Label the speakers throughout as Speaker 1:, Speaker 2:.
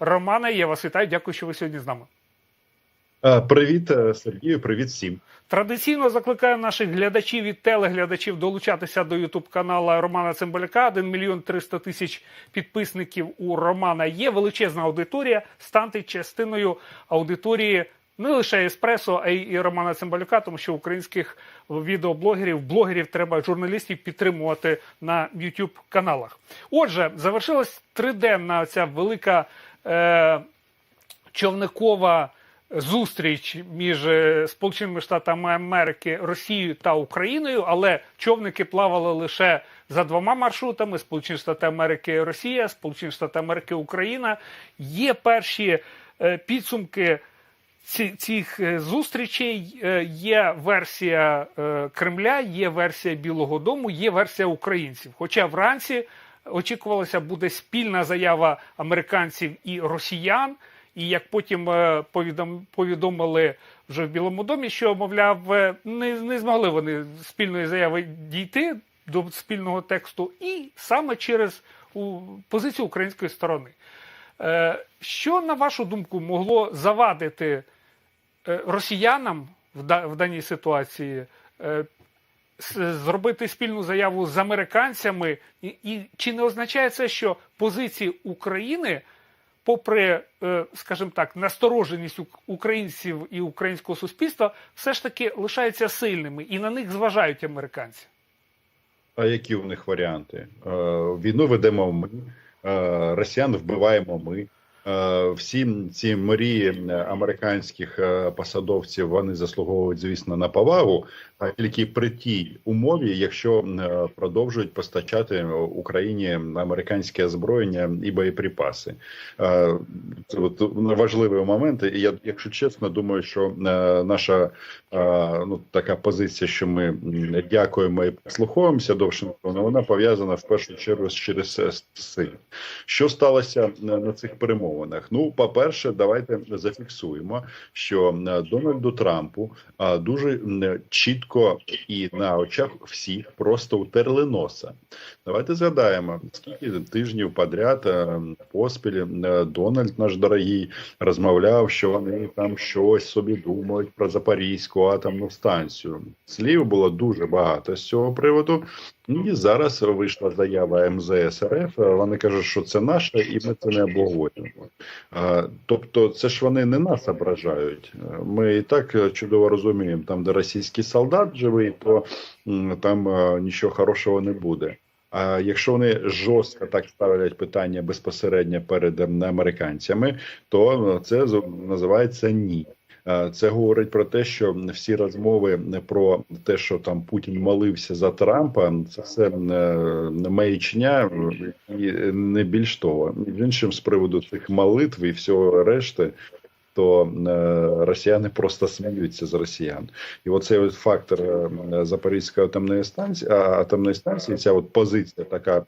Speaker 1: Романе. Я вас вітаю. Дякую, що ви сьогодні з нами.
Speaker 2: Е, Привіт, е, Сергію, привіт всім.
Speaker 1: Традиційно закликаю наших глядачів і телеглядачів долучатися до Ютуб канала Романа Цимбаляка. 1 мільйон 300 тисяч підписників у Романа є. Величезна аудиторія. Станьте частиною аудиторії не лише еспресо, а й Романа Цимбалюка, тому що українських відеоблогерів, блогерів треба журналістів підтримувати на YouTube каналах. Отже, завершилась триденна ця велика е, човникова зустріч між е, Сполученими Штатами Америки, Росією та Україною, але човники плавали лише за двома маршрутами: Сполучені Штати Америки, Росія, Сполучені Штати Америки, Україна. Є перші е, підсумки. Цих зустрічей є версія Кремля, є версія Білого Дому, є версія українців. Хоча вранці очікувалося буде спільна заява американців і росіян. І як потім е, повідомили вже в Білому домі, що мовляв, е, не, не змогли вони спільної заяви дійти до спільного тексту, і саме через позицію української сторони. Е, Що, на вашу думку, могло завадити росіянам в, даній ситуації зробити спільну заяву з американцями? І, і чи не означає це, що позиції України, попри, е, скажімо так, настороженість українців і українського суспільства, все ж таки лишаються сильними, і на них зважають американці?
Speaker 2: А які у них варіанти? Е, Війну ведемо ми, е, росіян вбиваємо ми. Е, Всі ці мрії американських е, посадовців вони заслуговують, звісно, на повагу, а тільки при тій умові, якщо е, продовжують постачати Україні американське озброєння і боєприпаси. Це от важливі моменти. І я, якщо чесно, думаю, що наша ну така позиція, що ми дякуємо і прислуховуємося до Вашингтона, вона пов'язана в першу чергу через сили. Що сталося на цих перемовинах? Ну, по-перше, давайте зафіксуємо, що е, Дональду Трампу дуже чітко і на очах всіх просто утерли носа. Давайте згадаємо, скільки тижнів подряд е, поспіль е, Дональд, наш дорогий, розмовляв, що вони там щось собі думають про Запорізьку атомну станцію. Слів було дуже багато з цього приводу. І зараз вийшла заява МЗС РФ. Вони кажуть, що це наше, і ми це не обговорюємо. Тобто, це ж вони не нас ображають. Ми і так чудово розуміємо, там, де російський солдат живий, то там нічого хорошого не буде. А якщо вони жорстко так ставлять питання безпосередньо перед американцями, то е, це називається ні. Е, Це говорить про те, що всі розмови про те, що там Путін молився за Трампа, це все е, маячня і не більш того. Іншим, з приводу цих молитв і всього решти, то е, росіяни просто сміються з росіян. І оцей от фактор Запорізької атомної станції, атомної станції, ця от позиція така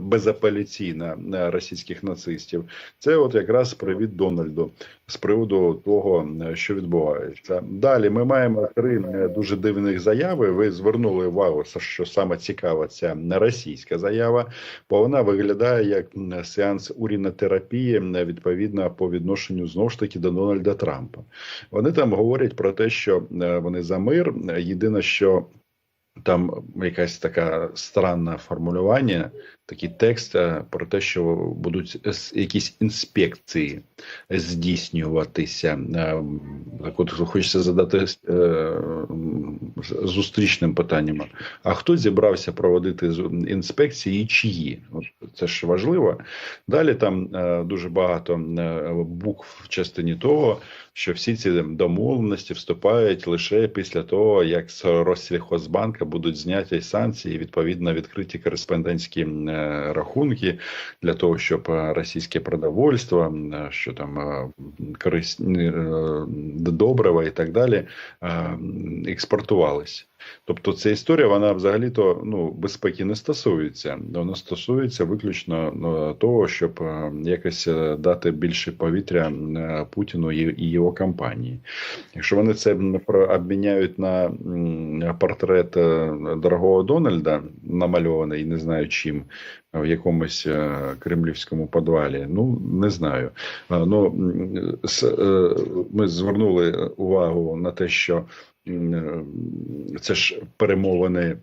Speaker 2: безапеляційна російських нацистів, це от якраз привіт Дональду з приводу того, е, що відбувається. Далі ми маємо три е, дуже дивних заяви. Ви звернули увагу, що саме цікава ця російська заява, бо вона виглядає як сеанс урінотерапії відповідно по відношенню знову ж таки до Дональда Трампа. Вони там говорять про те, що е, вони за мир. Єдине, що там якась така странне формулювання, такий текст е, про те, що будуть якісь інспекції здійснюватися. Е, Так от хочеться задати е, зустрічним питанням. А хто зібрався проводити інспекції і чиї? Це ж важливо. Далі там дуже багато букв в частині того, що всі ці домовленості вступають лише після того, як з Россельхозбанка будуть зняті санкції, відповідно відкриті кореспондентські рахунки для того, щоб е, російське продовольство, е, що там е, корисні добрива і так далі, е, експортувались. Тобто ця історія, вона взагалі-то ну, безпеки не стосується. Вона стосується виключно ну, того, щоб е, якось е, дати більше повітря Путіну і, його кампанії. Якщо вони це обміняють на портрет дорогого Дональда, намальований, не знаю чим, в якомусь е, кремлівському подвалі. Ну не знаю. Ну е, ми звернули увагу на те, що е, це ж перемовини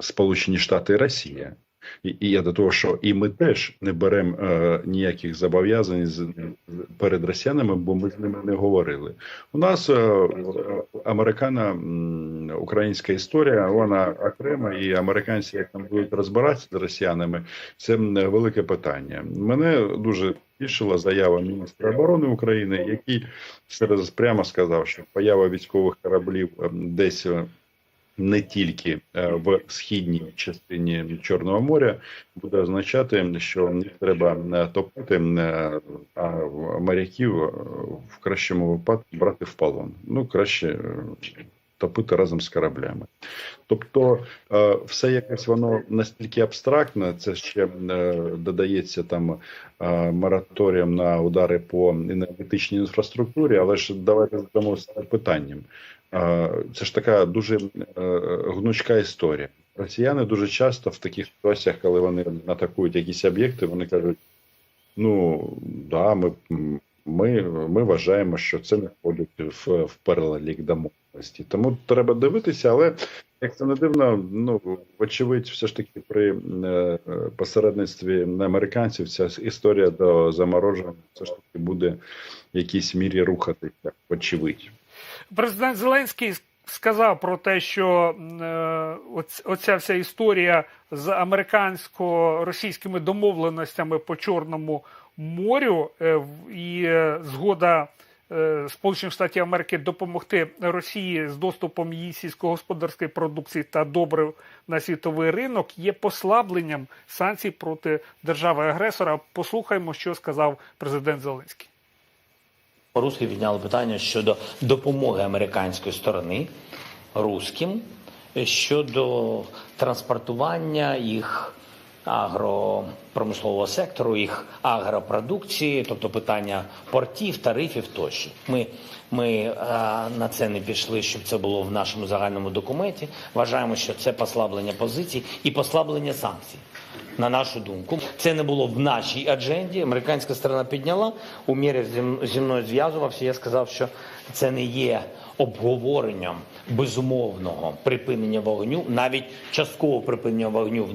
Speaker 2: Сполучені Штати і Росія. І, я до того, що і ми теж не беремо е, ніяких зобов'язань з, перед росіянами, бо ми з ними не говорили. У нас е, американо-українська історія, вона окрема, і американці, як там будуть розбиратися з росіянами, це велике питання. Мене дуже тішила заява міністра оборони України, який серед прямо сказав, що поява військових кораблів е, десь. Не тільки е, в східній частині Чорного моря буде означати, що не треба е, топити, е, а моряків в кращому випадку брати в полон. Ну краще топити разом з кораблями. Тобто, все якось воно настільки абстрактне, це ще додається там мораторієм на удари по енергетичній інфраструктурі, але ж давайте задамо питанням. Це ж така дуже е, гнучка історія. Росіяни дуже часто в таких ситуаціях, коли вони атакують якісь об'єкти, вони кажуть: ну да, ми, ми, ми вважаємо, що це не входить в, в перелік домовленості. Тому треба дивитися, але як це не дивно, ну вочевидь, все ж таки при е, посередництві американців ця історія до замороження все ж таки буде в якійсь мірі рухатися, вочевидь.
Speaker 1: Президент Зеленський сказав про те, що е, оця вся історія з американсько-російськими домовленостями по Чорному морю е, і е, згода Сполучених Штатів Америки допомогти Росії з доступом її сільськогосподарської продукції та добрив на світовий ринок є послабленням санкцій проти держави-агресора. Послухаймо, що сказав президент Зеленський.
Speaker 3: По-русски підняли питання щодо допомоги американської сторони русським щодо транспортування їх агропромислового сектору, їх агропродукції, тобто питання портів, тарифів тощо. Ми, ми е, на це не пішли, щоб це було в нашому загальному документі. Вважаємо, що це послаблення позицій і послаблення санкцій. На нашу думку, це не було в нашій адженді. Американська сторона підняла умірів зі м- зі мною зв'язувався. Я сказав, що це не є обговоренням безумовного припинення вогню, навіть часткового припинення вогню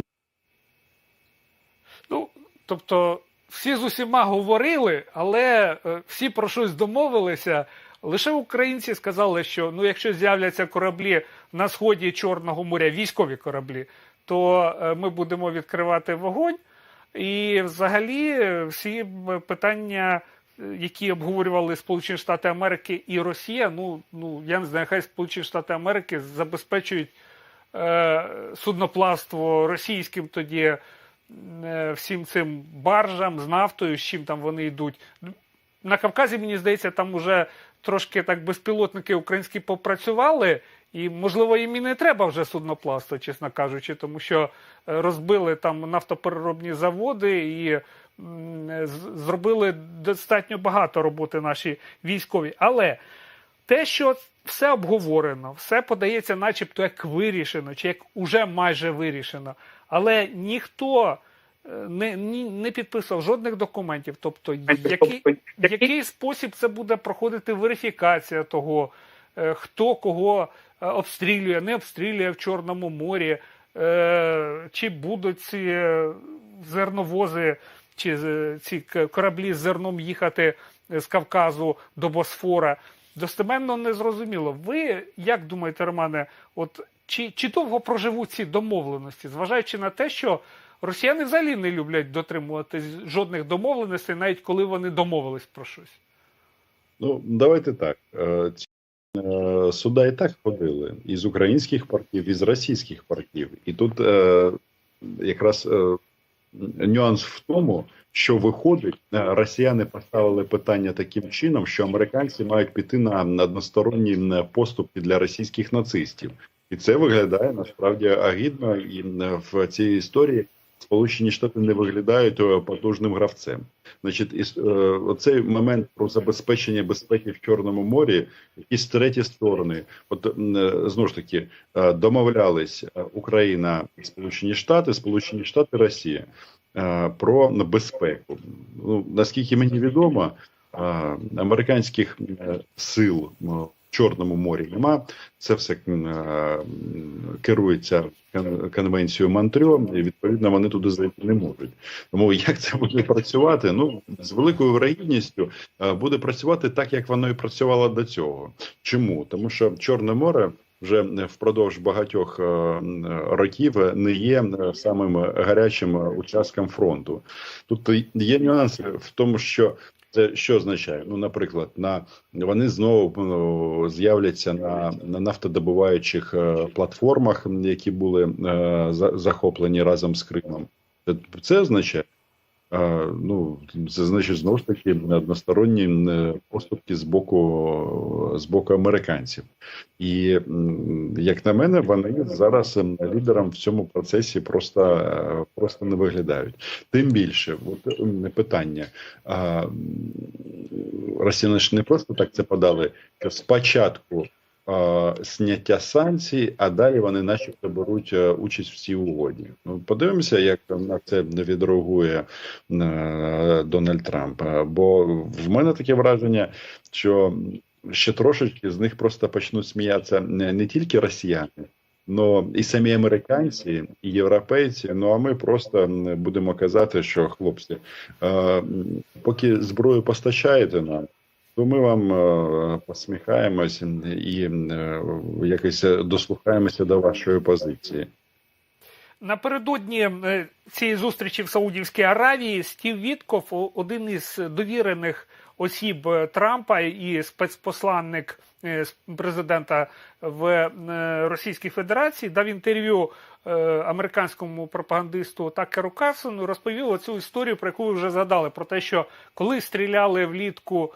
Speaker 1: Ну, тобто, всі з усіма говорили, але е, всі про щось домовилися. Лише українці сказали, що ну, якщо з'являться кораблі на сході Чорного моря, військові кораблі, то е, ми будемо відкривати вогонь. І взагалі е, всі питання, е, які обговорювали Сполучені Штати Америки і Росія, ну, ну я не знаю, хай Сполучені Штати Америки забезпечують е, судноплавство російським тоді е, всім цим баржам з нафтою, з чим там вони йдуть. На Кавказі, мені здається, там уже трошки так безпілотники українські попрацювали, і, можливо, їм і не треба вже судноплавство, чесно кажучи, тому що е, розбили там нафтопереробні заводи і зробили достатньо багато роботи наші військові. Але те, що все обговорено, все подається, начебто, як вирішено, чи як уже майже вирішено, але ніхто е, не, не підписав жодних документів. Тобто, який, який спосіб це буде проходити верифікація того, е, хто кого обстрілює, не обстрілює в Чорному морі, е, чи будуть ці е, зерновози, чи е, ці кораблі з зерном їхати з Кавказу до Босфора. Достеменно не зрозуміло. Ви як думаєте, Романе, от чи, чи довго проживуть ці домовленості, зважаючи на те, що росіяни взагалі не люблять дотримуватись жодних домовленостей, навіть коли вони домовились про щось?
Speaker 2: Ну, давайте так. Е, Суда і так ходили із українських портів, із російських портів. І тут е, якраз е, нюанс в тому, що виходить, е, росіяни поставили питання таким чином, що американці мають піти на односторонні поступки для російських нацистів. І це виглядає насправді агідно, і в цій історії Сполучені Штати не виглядають е, потужним гравцем. Значить, іс- е, оцей момент про забезпечення безпеки в Чорному морі, якісь треті сторони, от е, знову ж таки домовлялись Україна і Сполучені Штати, Сполучені Штати, Росія про безпеку. Ну наскільки мені відомо, американських сил Чорному морі нема. Це все е, керується кон- конвенцією Монтрьо, і відповідно вони туди зайти не можуть. Тому як це буде працювати? Ну з великою вирогідністю е, буде працювати так, як воно і працювало до цього. Чому? Тому що Чорне море. Вже впродовж багатьох е, років не є самим гарячим е, фронту. Тут є нюанси в тому, що це що означає? Ну, наприклад, на вони знову ну, з'являться на, на нафтодобуваючих е, платформах, які були е, захоплені разом з Кримом. Це, це означає. Ну, це значить знову ж таки односторонні е, поступки з боку з боку американців, і як на мене, вони зараз лідером в цьому процесі просто, е, просто не виглядають. Тим більше, от питання. Росіяни ж не просто так це подали, спочатку а, зняття санкцій, а далі вони начебто беруть е, участь в цій угоді. Ну, подивимося, як на це відреагує е, Дональд Трамп. Е, Бо в мене таке враження, що ще трошечки з них просто почнуть сміятися не, тільки росіяни. Ну і самі американці, і європейці. Ну а ми просто будемо казати, що хлопці, е, поки зброю постачаєте нам, то ми вам е, посміхаємось і е, якось дослухаємося до вашої позиції.
Speaker 1: Напередодні е, цієї зустрічі в Саудівській Аравії Стів Вітков, один із довірених осіб е, Трампа і спецпосланник е, президента в е, Російській Федерації, дав інтерв'ю е, американському пропагандисту Такеру Карсону, розповів оцю історію, про яку ви вже згадали, про те, що коли стріляли влітку,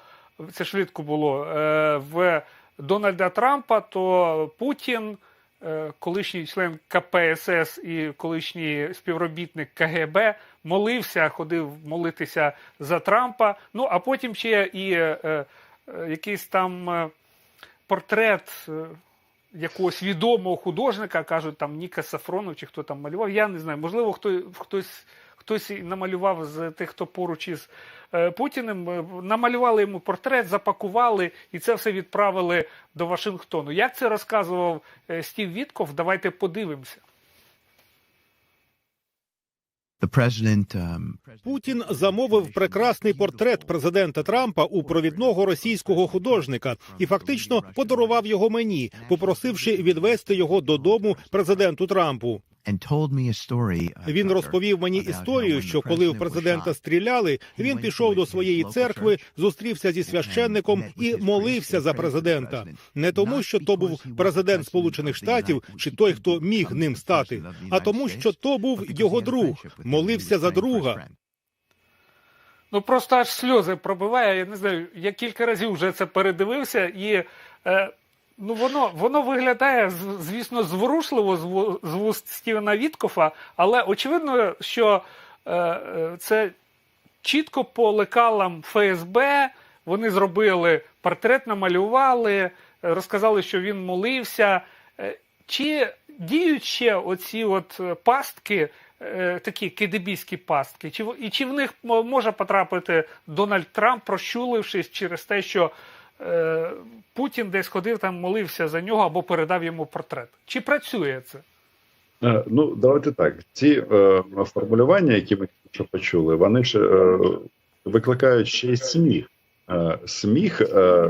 Speaker 1: це влітку було е, в Дональда Трампа, то Путін е, колишній член КПСС і колишній співробітник КГБ молився, ходив молитися за Трампа. Ну а потім ще і е, якийсь там портрет. Якогось відомого художника, кажуть, там Ніка Сафронов чи хто там малював. Я не знаю. Можливо, хто, хтось, хтось намалював з тих, хто поруч із е, Путіним. Е, Намалювали йому портрет, запакували і це все відправили до Вашингтону. Як це розказував е, Стів Вітков? Давайте подивимося.
Speaker 4: Um,
Speaker 5: Путін замовив прекрасний портрет президента Трампа у провідного російського художника і фактично подарував його мені, попросивши відвести його додому президенту Трампу.
Speaker 4: And told me a story. uh,
Speaker 5: Він розповів мені історію, що коли в президента стріляли, він пішов до своєї церкви, зустрівся зі священником і молився за президента. Не тому, що то був президент Сполучених Штатів чи той, хто міг ним стати, а тому, що то був його друг, молився за друга.
Speaker 1: Ну просто аж сльози пробиває. Я не знаю, я кілька разів вже це передивився, і е, ну воно воно виглядає звісно зворушливо з вуст Стівена Віткофа, але очевидно, що е, е, це чітко по лекалам ФСБ. Вони зробили портрет, намалювали, розказали, що він молився. Е, Чи діють ще оці от пастки, е, такі кидебійські пастки? Чи, і чи в них може потрапити Дональд Трамп, прощулившись через те, що Путін десь ходив там, молився за нього або передав йому портрет? Чи працює це?
Speaker 2: Е, Ну, давайте так. Ці е, формулювання, які ми почули, вони ж е, викликають ще й сміх. Е, сміх е,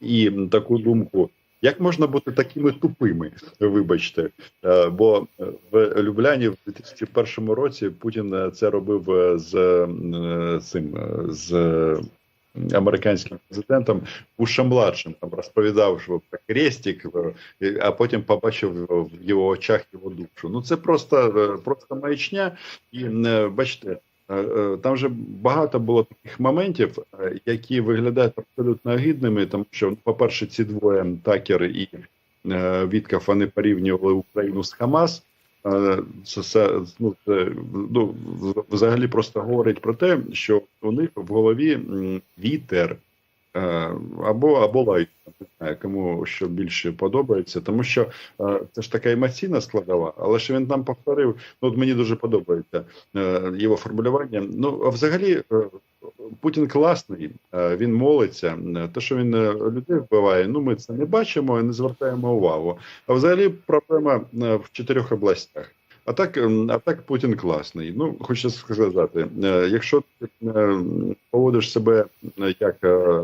Speaker 2: і таку думку. Як можна бути такими тупими? Вибачте, Е, бо в Любляні в 2001 році Путін е, це робив е, з е, цим е, з американським президентом Бушем младшим. Там розповідав, що про крестик, а потім побачив в його очах його душу. Ну це просто, е, просто маячня, і е, бачите. е, Там вже багато було таких моментів, які виглядають абсолютно огидними, тому що, ну, по-перше, ці двоє Такер і е, вони порівнювали Україну з Хамас. Це, це, ну, це ну, взагалі просто говорить про те, що у них в голові вітер е, або або лайк, не знаю, кому що більше подобається, тому що е, це ж така емоційна складова, але що він там повторив, ну от мені дуже подобається е, його формулювання. Ну, а взагалі, Путін класний, е, він молиться. Те, що він е, людей вбиває, ну ми це не бачимо і не звертаємо увагу. А взагалі проблема е, в чотирьох областях. А так, а так Путін класний. Ну, хочу сказати, якщо ти поводиш себе як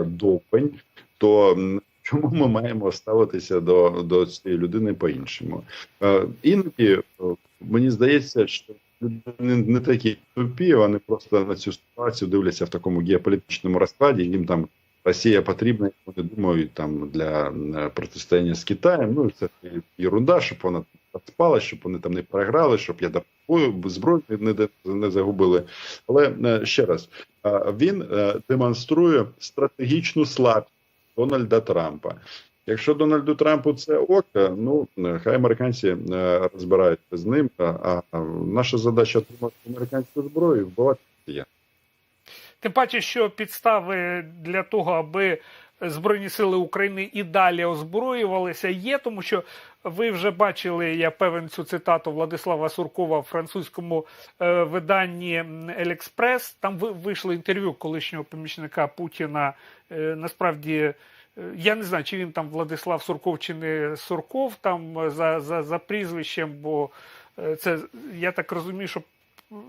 Speaker 2: довбень, то чому ми маємо ставитися до, до цієї людини по-іншому? Іноді мені здається, що не, не такі тупі, вони просто на цю ситуацію дивляться в такому геополітичному розкладі. Їм там Росія потрібна, вони думають, там для е, протистояння з Китаєм. Ну це ерунда, щоб вона спала, щоб вони там не програли, щоб ядерну зброю не, не, загубили. Але е, ще раз, е, він демонструє стратегічну слабкість Дональда Трампа. Якщо Дональду Трампу це ок, ну хай американці е, розбираються з ним. А, наша задача отримати американську зброю і вбивати росіян.
Speaker 1: Тим паче, що підстави для того, аби Збройні сили України і далі озброювалися, є, тому що ви вже бачили, я певен цю цитату Владислава Суркова в французькому е, виданні Елекспрес. Там ви- вийшло інтерв'ю колишнього помічника Путіна. Е, насправді, я не знаю, чи він там Владислав Сурков, чи не Сурков там е, за, за, за прізвищем, бо е, це я так розумію, що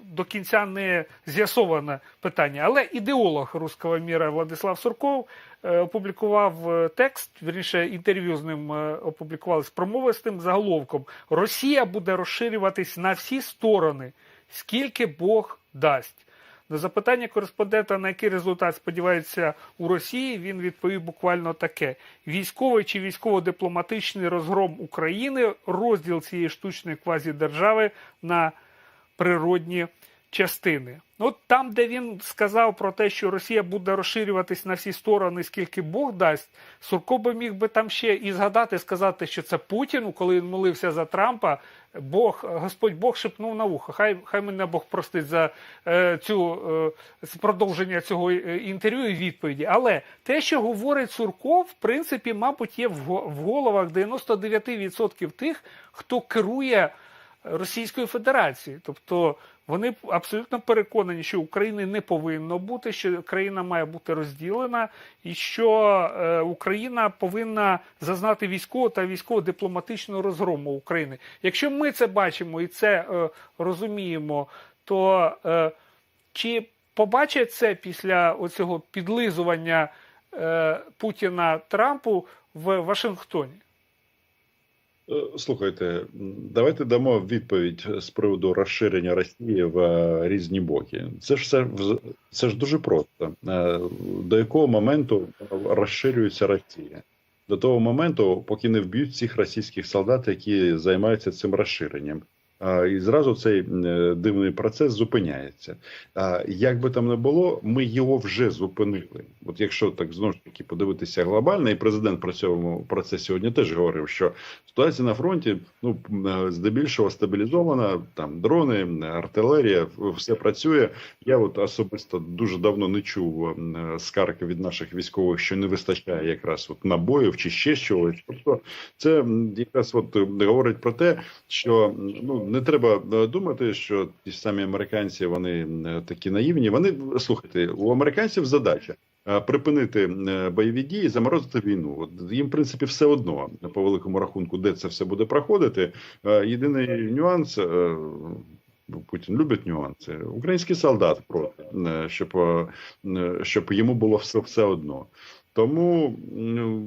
Speaker 1: до кінця не з'ясоване питання. Але ідеолог руського міра Владислав Сурков е, опублікував е, текст, вірніше інтерв'ю з ним е, опублікували з промовистим заголовком: Росія буде розширюватись на всі сторони, скільки Бог дасть. На запитання кореспондента, на який результат сподівається у Росії, він відповів буквально таке: військовий чи військово-дипломатичний розгром України, розділ цієї штучної квазідержави на природні частини. От там, де він сказав про те, що Росія буде розширюватись на всі сторони, скільки Бог дасть, Сурко би міг би там ще і згадати, сказати, що це Путіну, коли він молився за Трампа, Бог, Господь Бог шепнув на вухо. Хай хай мене Бог простить за е, цю е, продовження цього е, інтерв'ю і відповіді. Але те, що говорить Сурков, в принципі, мабуть, є в в головах 99% тих, хто керує. Російської Федерації, тобто вони абсолютно переконані, що України не повинно бути, що країна має бути розділена, і що е, Україна повинна зазнати військового та військово-дипломатичного розгрому України. Якщо ми це бачимо і це е, розуміємо, то е, чи побачать це після оцього підлизування Путіна Трампу в Вашингтоні?
Speaker 2: Е, Слухайте, давайте дамо відповідь з приводу розширення Росії в е, різні боки. Це ж все це ж дуже просто. Е, До якого моменту розширюється Росія? До того моменту, поки не вб'ють всіх російських солдат, які займаються цим розширенням. І зразу цей е, дивний процес зупиняється. Як би там не було, ми його вже зупинили. От якщо так знову ж таки подивитися глобально, і президент про цьому про це сьогодні теж говорив, що ситуація на фронті ну е, здебільшого стабілізована. Там дрони, артилерія, все працює. Я от особисто дуже давно не чув е, скарг від наших військових, що не вистачає якраз от набоїв чи ще чогось. Тобто, це якраз от говорить про те, що ну не треба е, думати, що ті самі американці вони е, такі наївні. Вони слухайте, у американців задача. е, Припинити бойові дії, заморозити війну. От їм, в принципі, все одно по великому рахунку, де це все буде проходити. Єдиний нюанс е, Путін любить нюанси. Український солдат проти, щоб, щоб йому було все, все одно. Тому, ну,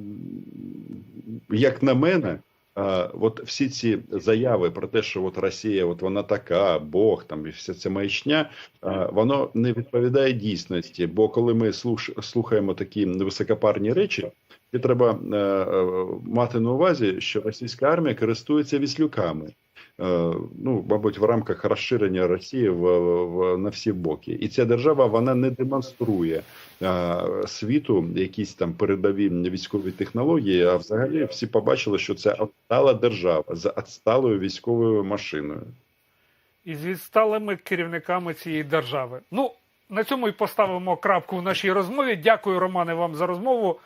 Speaker 2: як на мене, от всі ці заяви про те, що от Росія, от вона така, Бог там і вся ця маячня, воно не відповідає дійсності. Бо коли ми слухаємо такі високопарні речі, і треба е, е, мати на увазі, що російська армія користується віслюками. Ну, мабуть, в рамках розширення Росії в, в на всі боки. І ця держава вона не демонструє світу якісь там передові військові технології. А взагалі всі побачили, що це відстала держава з відсталою військовою машиною.
Speaker 1: і з відсталими керівниками цієї держави. Ну, на цьому і поставимо крапку в нашій розмові. Дякую, Романе, вам за розмову.